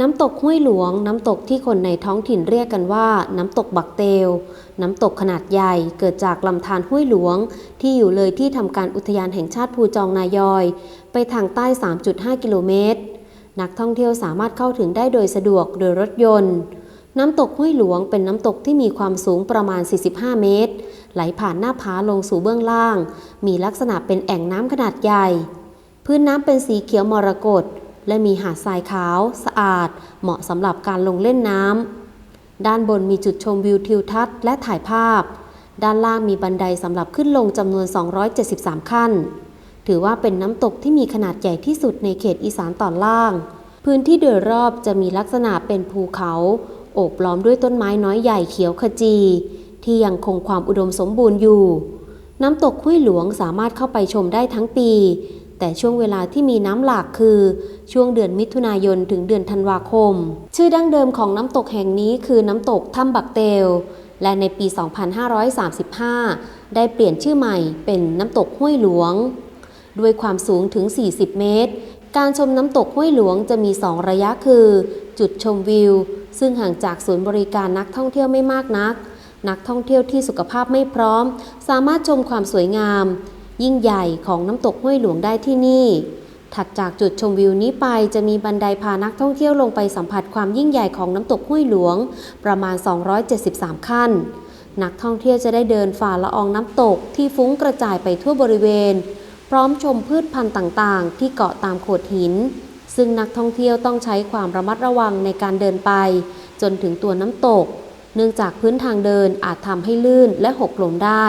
น้ำตกห้วยหลวง น้ำตกที่คนในท้องถิ่นเรียกกันว่า น้ำตกบักเตล น้ำตกขนาดใหญ่เกิดจากลำธารห้วยหลวง ที่อยู่เลยที่ทำการอุทยานแห่งชาติภูจองนายอย ไปทางใต้ 3.5 กิโลเมตร นักท่องเที่ยวสามารถเข้าถึงได้โดยสะดวกโดยรถยนต์ น้ำตกห้วยหลวงเป็นน้ำตกที่มีความสูงประมาณ 45 เมตร ไหลผ่านหน้าผาลงสู่เบื้องล่าง มีลักษณะเป็นแอ่งน้ำขนาดใหญ่ พื้นน้ำเป็นสีเขียวมรกต และมีหาดทรายขาวสะอาด เหมาะสำหรับการลงเล่นน้ำ ด้านบนมีจุดชมวิวทิวทัศน์และถ่ายภาพ ด้านล่างมีบันไดสำหรับขึ้นลงจำนวน 273 ขั้น ถือว่าเป็นน้ำตกที่มีขนาดใหญ่ที่สุดในเขตอีสานตอนล่าง พื้นที่โดยรอบจะมีลักษณะเป็นภูเขา โอบล้อมด้วยต้นไม้น้อยใหญ่เขียวขจี ที่ยังคงความอุดมสมบูรณ์อยู่น้ำตกห้วยหลวงสามารถเข้าไปชมได้ทั้งปี แต่ช่วงเวลาที่มีน้ำหลากคือช่วงเดือนมิถุนายนถึงเดือนธันวาคม ชื่อดั้งเดิมของน้ำตกแห่งนี้คือน้ำตกถ้ำบักเตล และในปี 2535 ได้เปลี่ยนชื่อใหม่เป็นน้ำตกห้วยหลวง ด้วยความสูงถึง 40 เมตร การชมน้ำตกห้วยหลวงจะมี 2 ระยะคือ จุดชมวิว ซึ่งห่างจากศูนย์บริการนักท่องเที่ยวไม่มากนัก นักท่องเที่ยวที่สุขภาพไม่พร้อม สามารถชมความสวยงาม ยิ่งใหญ่ของน้ำตกห้วยหลวงได้ที่นี่ ถัดจากจุดชมวิวนี้ไปจะมีบันไดพานักท่องเที่ยวลงไปสัมผัสความยิ่งใหญ่ของน้ำตกห้วยหลวง ประมาณ 273 ขั้น นักท่องเที่ยวจะได้เดินฝ่าละอองน้ำตกที่ฟุ้งกระจายไปทั่วบริเวณ พร้อมชมพืชพันธุ์ต่างๆ ที่เกาะตามโขดหิน ซึ่งนักท่องเที่ยวต้องใช้ความระมัดระวังในการเดินไป จนถึงตัวน้ำตก เนื่องจากพื้นทางเดินอาจทำให้ลื่นและหกล้มได้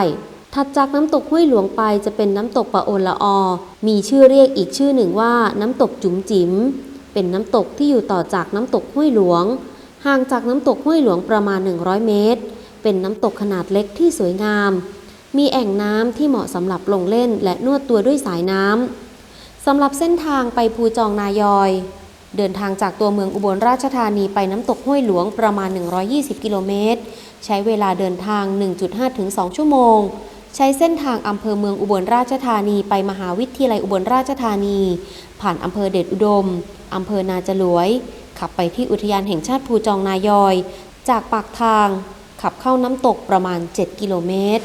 ถัดจากน้ำตกห้วยหลวงไปจะเป็นน้ำตกปะโอนละออ มีชื่อเรียกอีกชื่อหนึ่งว่าน้ำตกจุ๋มจิ๋ม เป็นน้ำตกที่อยู่ต่อจากน้ำตกห้วยหลวง ห่างจากน้ำตกห้วยหลวงประมาณ 100 เมตร เป็นน้ำตกขนาดเล็กที่สวยงาม มีแอ่งน้ำที่เหมาะสำหรับลงเล่นและนวดตัวด้วยสายน้ำสำหรับเส้นทางไปภูจองนายอย เดินทางจากตัวเมืองอุบลราชธานีไปน้ำตกห้วยหลวงประมาณ 120 กิโลเมตร ใช้เวลาเดินทาง 1.5ถึง2ชั่วโมง ใช้เส้นทางอำเภอเมืองอุบลราชธานีไปมหาวิทยาลัยอุบลราชธานี ผ่านอำเภอเดชอุดมอำเภอนาจลวย ขับไปที่อุทยานแห่งชาติภูจองนายอย จากปากทางขับเข้าน้ำตกประมาณ 7 กิโลเมตร